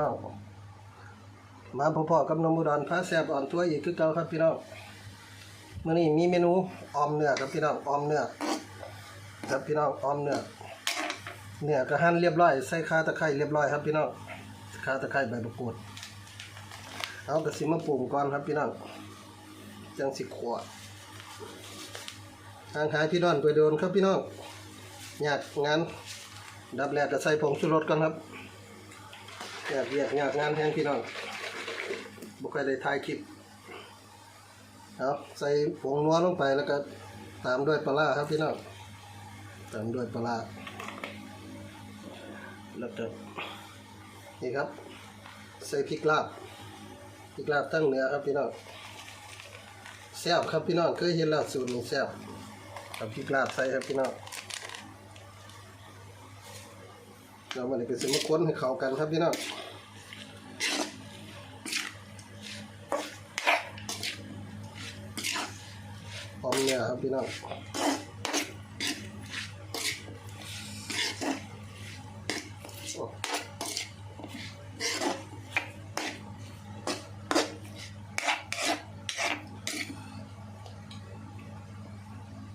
น้องมาพอๆกับนมอุดรพาแซบอ่อนตัวอีกคือเก่าครับพี่น้องมื้อนี้มีเมนูออมเนื้อครับพี่น้องออมเนื้อครับพี่น้องออมเนื้อเนื้อก็หั่นเรียบร้อยใส่ข่าตะไคร้เรียบร้อยครับพี่น้องข่าตะไคร้ใบมะกรูดเอากระสิมาปรุงก่อนครับพี่น้องจังสิขัวทางหายพี่น้องไปโดนครับพี่น้องอยากงานดับแรกก็ใส่ผงชูรสก่อนครับ อยากเรียกอยากงานแทนพี่น้องบุคอยได้ถ่ายคลิปเอาใส่ผงนัวลงไปแล้วก็ตามด้วยปลาครับพี่น้องตามด้วยปลาแล้วก็นี่ครับ ใส่พริกลาบพริกลาบตั้งเนื้อครับพี่น้องแซ่บครับพี่น้องเคยเห็นแล้วสูตรนี้แซ่บเอาพริกลาบใส่ครับพี่น้อง เรามันนี้ก็สิมาค้นให้เขากันครับพี่น้องหอมเนี่ยครับพี่น้องโอ้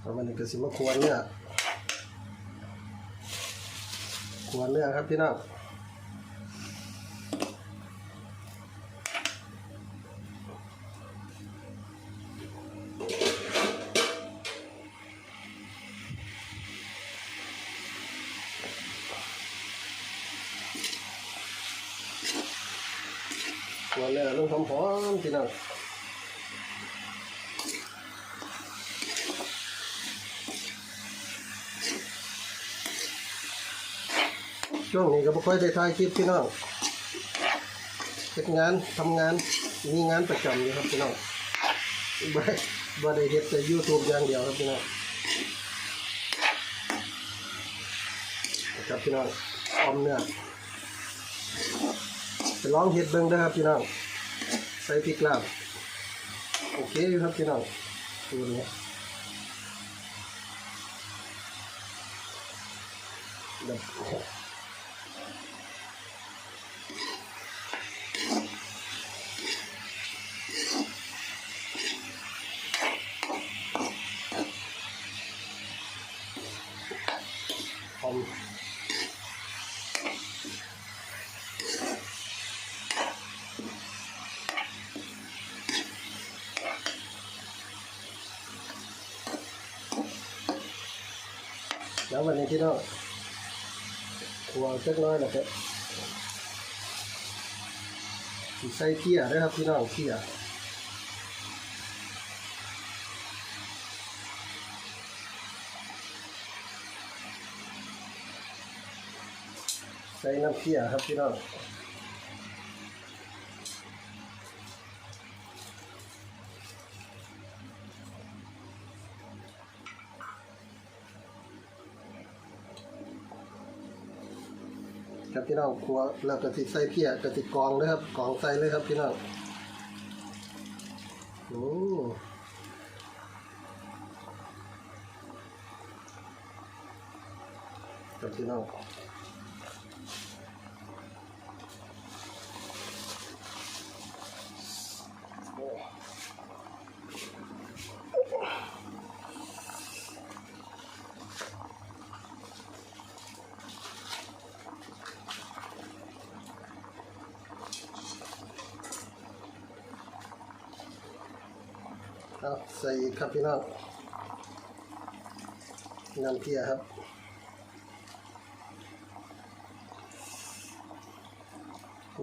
เรามันก็สิมาควรเนี่ย ขวดเนื้อครับพี่น้องขวดเนื้อลงหอมๆพี่น้อง ช่วงนี้ก็ไม่ค่อยได้ถ่ายคลิปพี่น้องเฮ็ดงานทำงานมีงานประจำอยู่ครับพี่น้องบ่ได้บ่ได้เฮ็ดแต่ยูทูบอย่างเดียวครับพี่น้องนะครับพี่น้องออมเนื้อไปลองเฮ็ดเบิ่งเด้ครับพี่น้องใส่พริกลาบโอเคอยู่ครับพี่น้องตัวนี้เดี๋ย วันนี้พี่น้องขัวเจ็กน้อยนะครับใส่เขียด้ครับพี่น้องเขี้ยใส่น้ำเขี้ยครับพี่น้อง ครับพี่น้องขัวแล้วก็สิใส่เพียกระติกองเลยครับกองใส่เลยครับพี่น้องโอ้ครับพี่น้อง ใส่อีกครับพี่น้องน้ำเพียครับ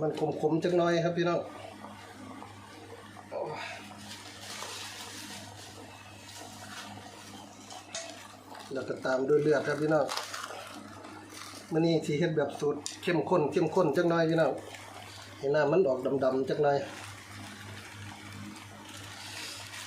มันขมๆจักน่อยครับพี่น้องแล้วก็ตามด้วยเลือดครับพี่น้องมันนี่ที่เฮ็ดแบบสูตรเข้มข้นเข้มข้นจักน่อยพี่น้องให้น้ำมันออกดำๆจักหน่อยพี่น้องเอาวันนี้ก็สิให้มันขมๆจังหน่อย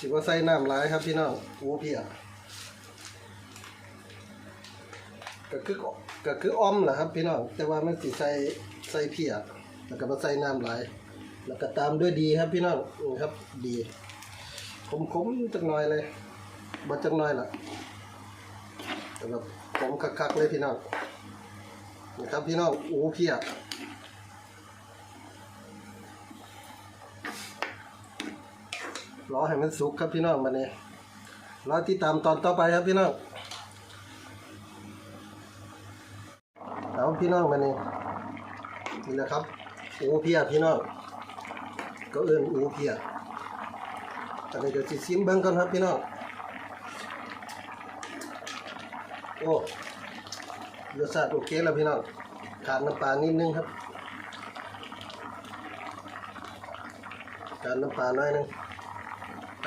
สิว่าใส่น้ำหลายครับพี่น้องอู้เพียก็คือก็คืออ้อมแหละครับพี่น้องแต่ว่ามันสิใส่ใส่เพียแล้วก็มาใส่น้ำหลายแล้วก็ตามด้วยดีครับพี่น้องนี่ครับดีขมๆจักหน่อยเลยบ่จักหน่อยล่ะแต่แบบขมคักๆเลยพี่น้องนี่ครับพี่น้องอู้เพีย รอให้มันสุกครับพี่น้องมาเนี่ยรอที่ตามตอนต่อไปครับพี่น้องเอาพี่น้องมาเนี่ยนี่แหละครับอูเพียพี่น้องก็เอิ้นอูเพียตอนนี้เดี๋ยวสิซิมเบิ้งก่อนครับพี่น้องโอ้รสชาติโอเคแล้วพี่น้องขาดน้ำปลานิดนึงครับขาดน้ำปลาน้อยนึง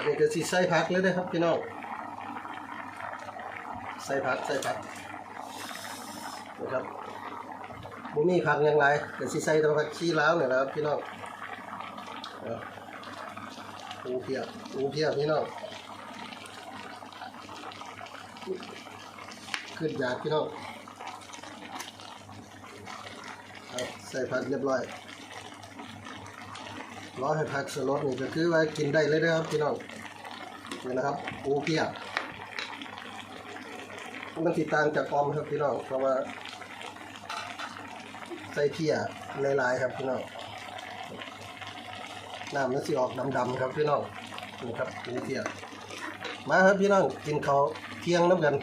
นนี้ก็สิใส่ผักเลยนะครับพี่น้องใส่ผักใส่ผักนะครับบุมีผักอย่างไรก็สิใส่ตัวผักชี้แลาวเนี่ยนะครับพี่น้องอูเพียอูเพียพี่น้องขึ้นยาพี่น้องใส่ผักเรียบร้อย ร้อยให้ผักสลดนี่ก็คือไว่ากินได้เลยนะครับพี่น้องนี่นะครับปูเพียมันติดตางจากออมครับพี่น้องเพราะว่าใส่เพียหลายๆครับพี่น้องน้ำมันสิออกดำๆครับพี่น้องนี่ครับปูเพียมาครับพี่น้องกินเขาเที่ยงน้ำกัน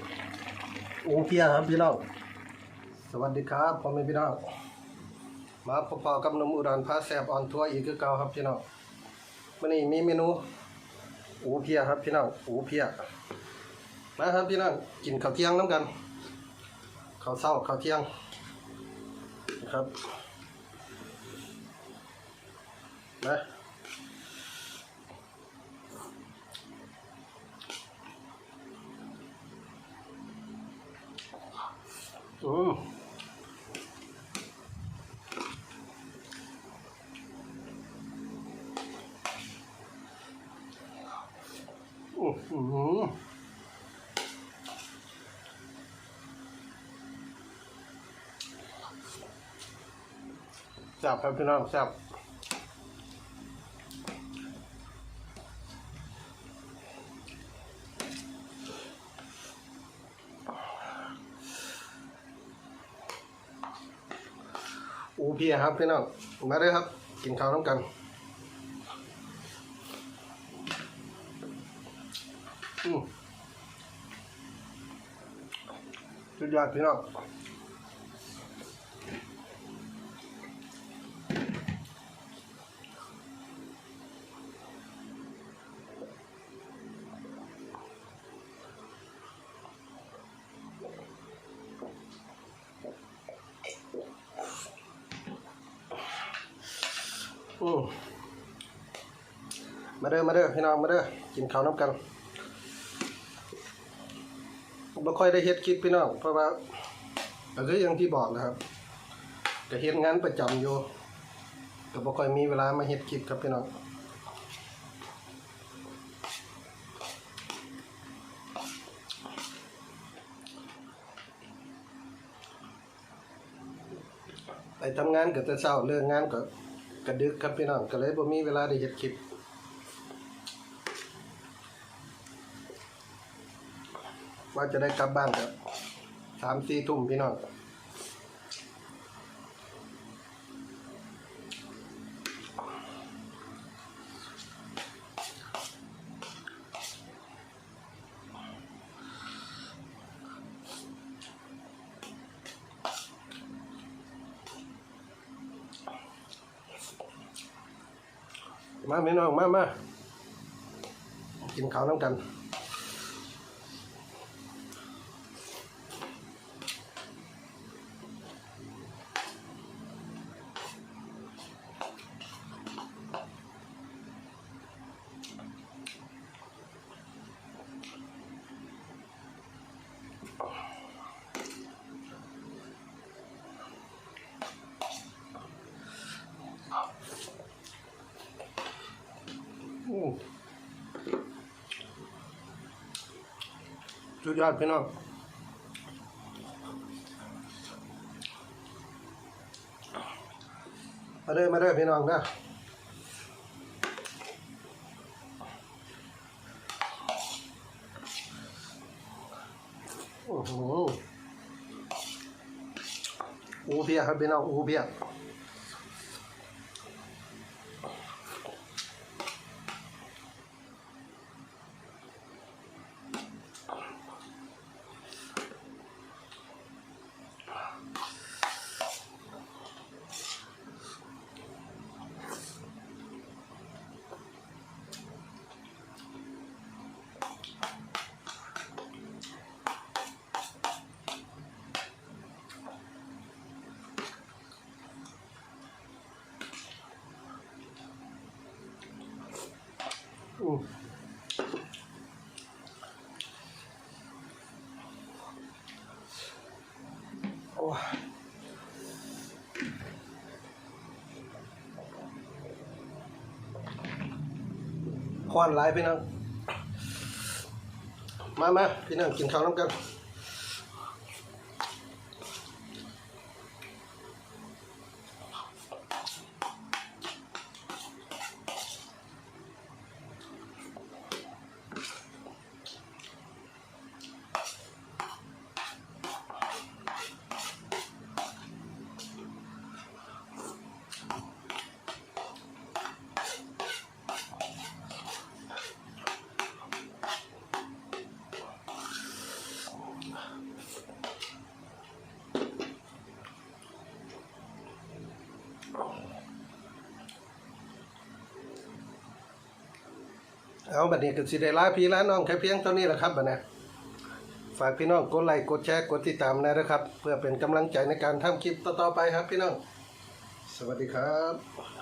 อูเพียครับพี่น้องสวัสดีครับพ่อแม่พี่น้อง มาพบๆกับนมอุดรพาแซบออนทัวอีกคือเก่าครับพี่น้องวันนี้มีเมนูอูเพียครับพี่น้องอูเพียมาครับพี่น้องกินข้าวเที่ยงน้ำกันข้าวเช้าข้าวเที่ยงนะครับมาอืม อื้อหือ แซ่บครับพี่น้องแซ่บอูเพียครับพี่น้องมาเลยครับ กินข้าวน้ำกันอืมสุดยอดพี่น้อง อืมมาเด้อมาเด้อพี่น้องมาเด้อกินข้าวน้ำกันบ่ค่อยได้เฮ็ดคลิปพี่น้องเพราะว่าก็คืออย่างที่บอกนะครับก็เฮ็ดงานประจำอยู่ก็บ่ค่อยมีเวลามาเฮ็ดคลิปครับพี่น้องไปทำงานก็แต่เช้าเลิกงงานก็ ระดึกครับพี่น้องก็เลยบ่มีเวลาได้เห็ดคลิปว่าจะได้กลับบ้านกับสามสี่ทุ่มพี่น้อง มาแม่น้องมามากินข้าวน้ำกัน ม สุดยอดพี่น้องมาเด้อมาเด้อพี่น้องนะโอ้โหอูเบียครับพี่น้องอูเบีย โอ้ควันหลายพี่น้อง มามาพี่น้องกินข้าวน้ำกัน เอาบัดนี้ก็สิได้ลาพี่ลาน้องแค่เพียงเท่านี้แหละครับบัดนี้ฝากพี่น้องกดไลค์กดแชร์กดติดตามนะครับ เพื่อเป็นกำลังใจในการทำคลิปต่อๆไปครับพี่น้อง สวัสดีครับ